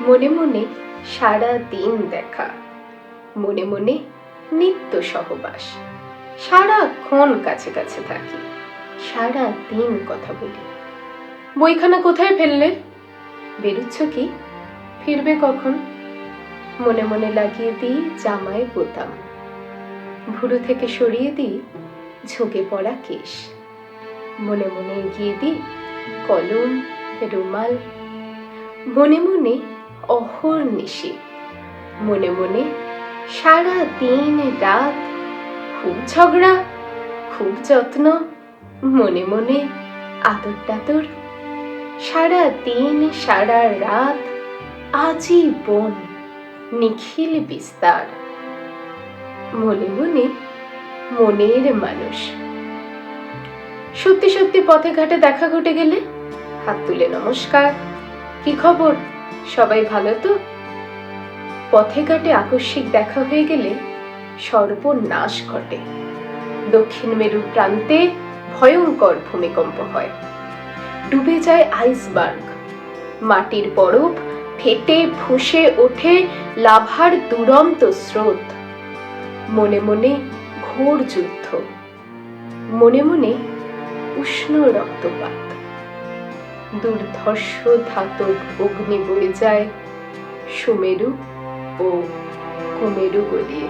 মনে মনে সারা দিন দেখা। মনে মনে নিত্য সহবাস। সারাক্ষণ কাছে কাছে থাকি। সারা দিন কথা বলি। বইখানা কোথায় ফেললে? বেরুচ্ছ কি? ফিরবে কখন? মনে মনে লাগিয়ে দিই জামায় বোতাম। ভুরু থেকে সরিয়ে দিই ঝুঁকে পড়া কেশ। মনে মনে এগিয়ে দিই কলম, রুমাল। মনে মনে অহর নিশি। মনে মনে সারা দিন রাত খুব ঝগড়া, খুব যত্ন, মনে মনে আতর টাতর সারা দিন, সারা রাত আজীবন নিখিল বিস্তার। মনে মনে মনের মানুষ। সত্যি সত্যি পথে ঘাটে দেখা ঘটে গেলে হাত তুলে নমস্কার। কি খবর? সবাই ভালো তো? পথে ঘাটে আকস্মিক দেখা হয়ে গেলে সর্বনাশ ঘটে। দক্ষিণ মেরু প্রান্তে ভয়ঙ্কর ভূমিকম্প হয়। ডুবে যায় আইসবার্গ। মাটির বরফ ফেটে ফুঁসে ওঠে লাভার দুরন্ত স্রোত। মনে মনে ঘোর যুদ্ধ। মনে মনে উষ্ণ রক্তপাত। দুর্ধর্ষ ধাতব অগ্নি বয়ে যায় সুমেরু ও কুমেরু গলিয়ে।